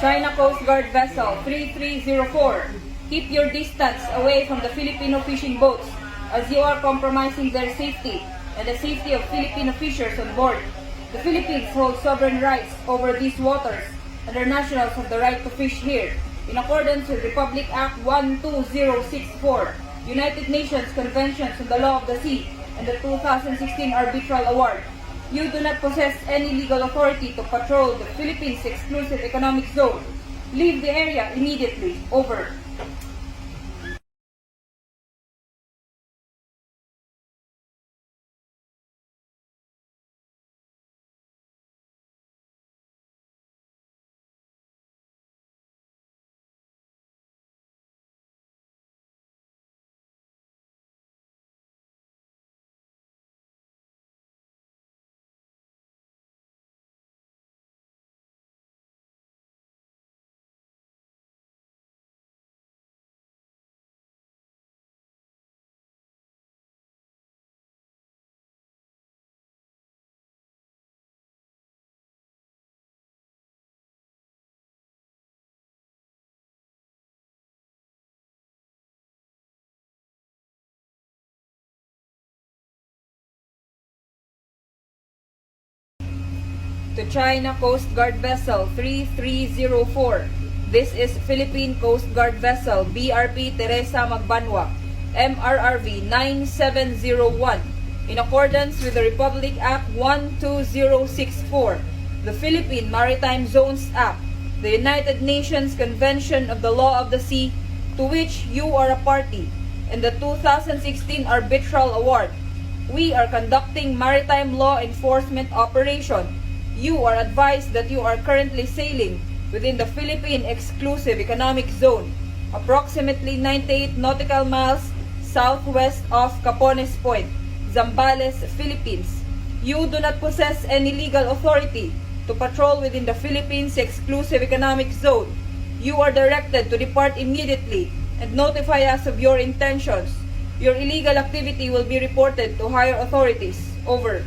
China Coast Guard vessel 3304. Keep your distance away from the Filipino fishing boats as you are compromising their safety and the safety of Filipino fishers on board. The Philippines hold sovereign rights over these waters and their nationals have the right to fish here in accordance with Republic Act 12064, United Nations Conventions on the Law of the Sea, and the 2016 Arbitral Award. You do not possess any legal authority to patrol the Philippines exclusive economic zone. Leave the area immediately. Over. To China Coast Guard Vessel 3304. This is Philippine Coast Guard Vessel BRP Teresa Magbanwa, MRRV 9701. In accordance with the Republic Act 12064, the Philippine Maritime Zones Act, the United Nations Convention of the Law of the Sea, to which you are a party, and the 2016 Arbitral Award, we are conducting maritime law enforcement operation. You are advised that you are currently sailing within the Philippine Exclusive Economic Zone, approximately 98 nautical miles southwest of Capones Point, Zambales, Philippines. You do not possess any legal authority to patrol within the Philippines Exclusive Economic Zone. You are directed to depart immediately and notify us of your intentions. Your illegal activity will be reported to higher authorities. Over.